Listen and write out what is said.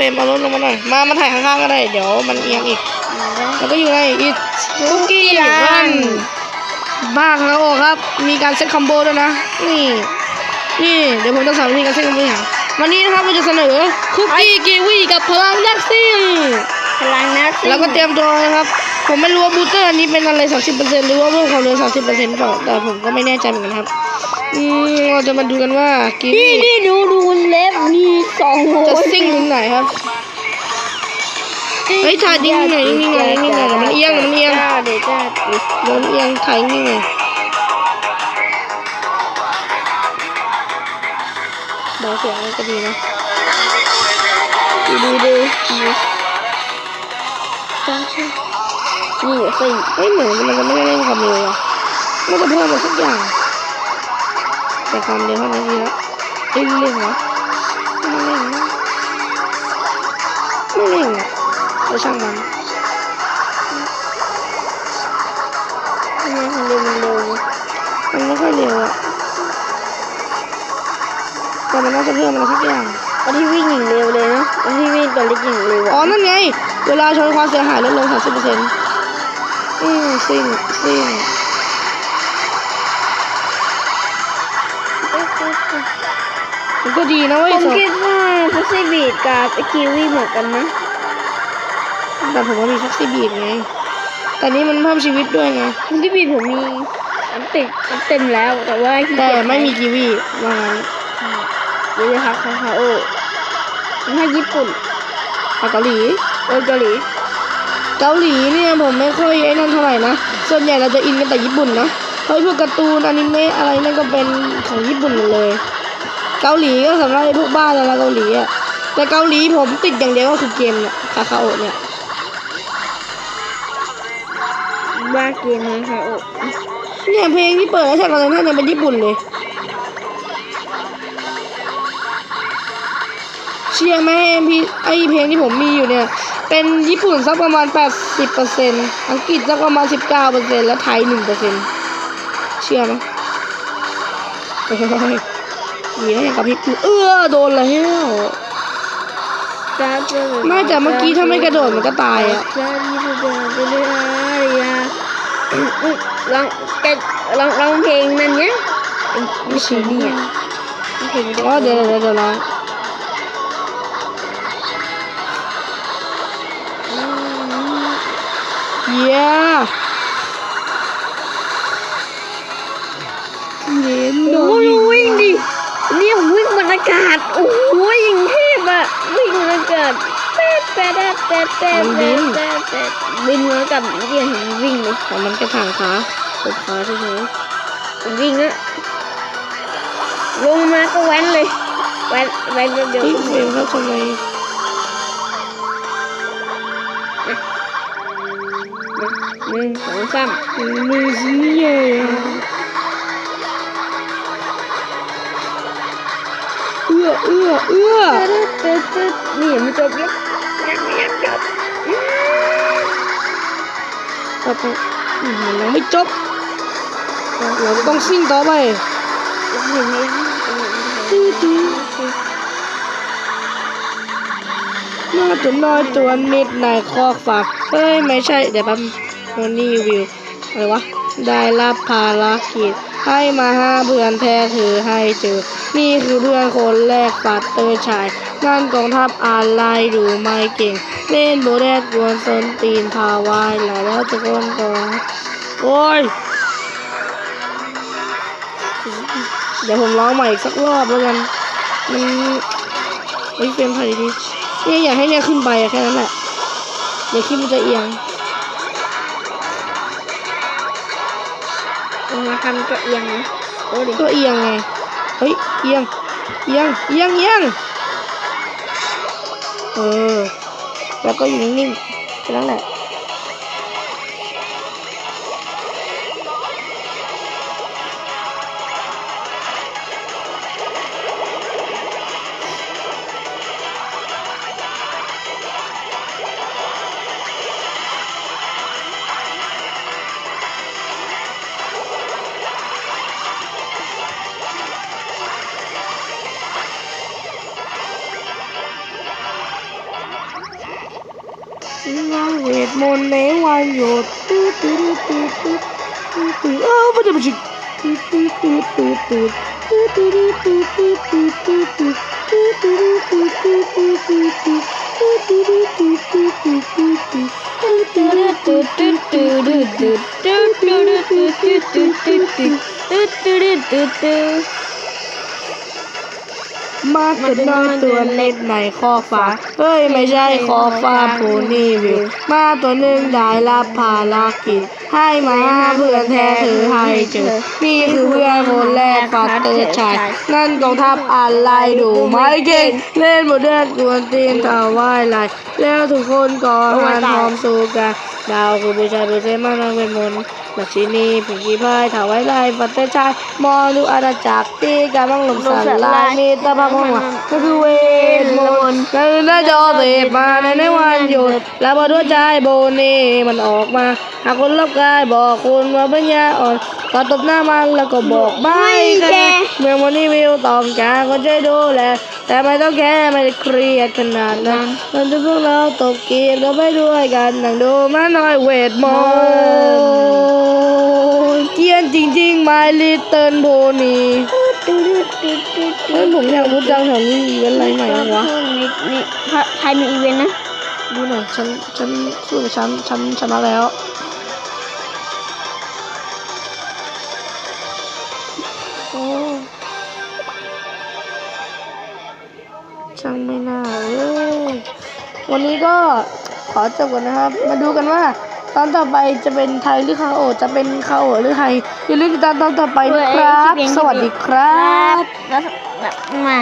เฟรมเอารถลงมาหน่อย มา มาถ่ายข้างๆก็ได้ เดี๋ยวมันเอียงอีก แล้วก็อยู่ในอีกคุกกี้รันบ้าครับโอ้ครับ มีการเซตคอมโบด้วยนะ นี่ นี่ เดี๋ยวผมจะสอนวิธีการเซตคอมโบอย่างวันนี้นะครับเราจะเสนอคุกกี้กีวีกับพลังยักษ์ซิ่งพลังนะสิแล้วก็เตรียมตัวนะครับ ผมไม่รู้ว่าบูสเตอร์อันนี้เป็นอะไร 30%หรือว่าเพิ่มความเร็ว30%เปล่าแต่ผมก็ไม่แน่ใจเหมือนกันครับ อืมเราจะมาดูกันว่ากีวีนี่นี่ดูดูเล็บนี่สองโหจะซิ่งถึงไหนครับเฮ้ยถ่ายนิ่งๆหน่อยนิ่งๆหน่อยนิ่งๆหน่อยเดี๋ยวมันเอียงเดี๋ยวมันเอียงเดี๋ยวจ้าโดนเอียงถ่ายนิ่งไงเบาเสียงก็ดีนะดูดูดูจ้านี่สิเฮ้ยเหมือนมันจะไม่ได้เร่งความเร็วอะมันจะเพิ่มอะไรสักอย่าง แต่ความเร็วเท่านั้นดีละเร่งเร่งเหรอไม่เร่งนะไม่เร่งอะก็ช่างมันทำไมมันเร็วมันเร็วมันไม่ค่อยเร็วอะแต่มันน่าจะเพิ่มอะไรสักอย่างตอนที่วิ่งอย่างเร็วเลยเนาะตอนที่วิ่งตัวเล็กอย่างเร็วอ๋ออะนั่นไง เวลาชนความเสียหายลดลง30%อืมซิ่งซิ่ง มันก็ดีนะเว้ยผมสดคิดว่าฟัซซี่บีดกับคิวีเหมือนกันนะแต่ผมว่ามีแท็กซี่บีบไงแต่นี้มันเพิ่มชีวิตด้วยไงฟัซซี่บีดผมมีอันติดอันเต็มแล้วแต่ว่าขี้แต่เกียจไม่มีกีวีว่างั้นเดี๋ยวจะพักคาคาโอถ้าญี่ปุ่นเอาเกาหลีเออเกาหลี เกาหลีเนี่ยผมไม่ค่อยไอ้นั่นเท่าไหร่นะ ส่วนใหญ่เราจะอินกันแต่ญี่ปุ่นนะ เพราะพวกการ์ตูนอนิเมะอะไรนั่นก็เป็นของญี่ปุ่นหมดเลย เกาหลีก็สำหรับไอ้พวกบ้านแล้วเกาหลีอะแต่เกาหลีผมติดอย่างเดียวก็คือเกมเนี่ยคาคาโอะเนี่ยบ้าเกมคาคาโอเนี่ยเพลงที่เปิดแล้วแท็กอะไรนั่นยังเป็นญี่ปุ่นเลยเชื่อไหมพี่ไอเพลงที่ผมมีอยู่เนี่ย เป็นญี่ปุ่นสักประมาณ 80%อังกฤษสักประมาณ 19%แล้วไทย 1% เชื่อไหมเฮ้ยดีนะอย่างกับพี่กูเอื้อโดนแล้วจ้าเจอไม่แต่เมื่อกี้ถ้าไม่กระโดดมันก็ตายอะจ้าที่จะเดินไปเรื่อยๆลองแกลองลองเพลงนั่นเนี้ยไม่ใช่เนี่ยเพลงอ๋อเดี๋ยวเดี๋ยวเดี๋ยวร้องเย้ เย็นโดโอ้นยวิ่งดิเนี่ยวิ่งบนอากาศโอ้โหยิงเทพอะวิ่งบนอากาศแป๊ดแป๊ดแป๊ดแป๊ดแป๊ดแป๊ดแป๊ดบินมากับเกี่ยเห็นวิ่งเลยแต่มันกระถางขาตบขาเฉยวิ่งอะลงมาก็แว้นเลยแว้นแว้นเดี๋ๆยวเฮ้ยเฟรมเขาทำไมหนึ่งสองสามมือสีใอะเอื้อเอื้อเอื้อตึ๊ดตึ๊ดนี่มันจบแล้วยังไม่ยังจบต่อไปอืมมันยังไม่จบ เราต้องซิ่งต่อไปยังเห็นไหมตื้อตื้อน่าจะน้อยตัวนิดในคอกฝากเฮ้ย ไม่ใช่ เดี๋ยวแป๊บโนนี่วิว อะไรวะ ได้รับภารกิจ ให้มาห้าเพื่อนแท้ถือให้เจอ นี่คือเพื่อนคนแรกปัดเตอร์ชาย นั่นกองทัพอะไรดูไม่เก่ง เล่นโบแดดกวนสนตีนพาวายหลายแล้วจะก้นก่อนโอ้ย เดี๋ยวผมร้องใหม่อีกสักรอบแล้วกัน มันเฮ้ยเฟรมถ่ายดีเนี่ยอยากให้เนี่ยขึ้นไปแค่นั้นแหละ เดี๋ยวคลิปมันจะเอียง มาทำก็เอียงนะโอ้ดิก็เอียงไง เฮ้ย เอียง เอียง เอียง เอียง เออ แล้วก็อยู่นิ่งๆแค่นั้นแหละ with i Do do do do มาตัวน้อยตัวเล็กในคอฟ้า เฮ้ยไม่ใช่คอฟ้าโพนี่วิว มาตัวหนึ่งได้รับภารกิจ ให้มาเพื่อนแท้เธอให้เจอ นี่คือเพื่อนคนแรกฟัดเตอร์ชายนั่นกองทัพอะไรดูไม่เก่ง เล่นบทเดือดกวนตีนถาวายไหลแล้วทุกคนก็หันพร้อมสู้กันดาวคือผู้ชายผู้เซมานังเป็นมนต์บัชินีผีกี้พายถาวายไหลฟัดเตอร์ชายมองดูอาณาจักรที่กำลังหลงสลายมีตาพังหัวก็คือเวทมนต์นั่นน่าจอเสพมาในในวันหยุดแล้วพอด้วยใจโบนี่มันออกมาหากคนรอบกายบอกคุณว่าปัญญาอ่อนก็ตบหน้ามันแล้วก็บอกไม่แกเมื่อวันนี้วิวต้องการคนช่วยดูแล แต่ไม่ต้องแค่ไม่ได้เครียดขนาดนั้นมันจะพวกเราตกเกียร์ก็ไปด้วยกันนั่งดูมาหน่อยเวทมนต์เกียนจริงๆ My Little Pony เฮ้ยผมอยากรู้จังแถวนี้อีเวนต์อะไรใหม่บ้างวะนี่นี่ใครมีอีเวนต์นะ ดูหน่อยฉันฉันสู้กับฉันฉันชนะแล้ว วันนี้ก็ขอจบกันนะครับ มาดูกันว่าตอนต่อไปจะเป็นไทยหรือคาโอจะเป็นคาโอหรือไทยอย่าลืมติดตามตอนต่อไปนะครับ สวัสดีครับแล้วแบบมา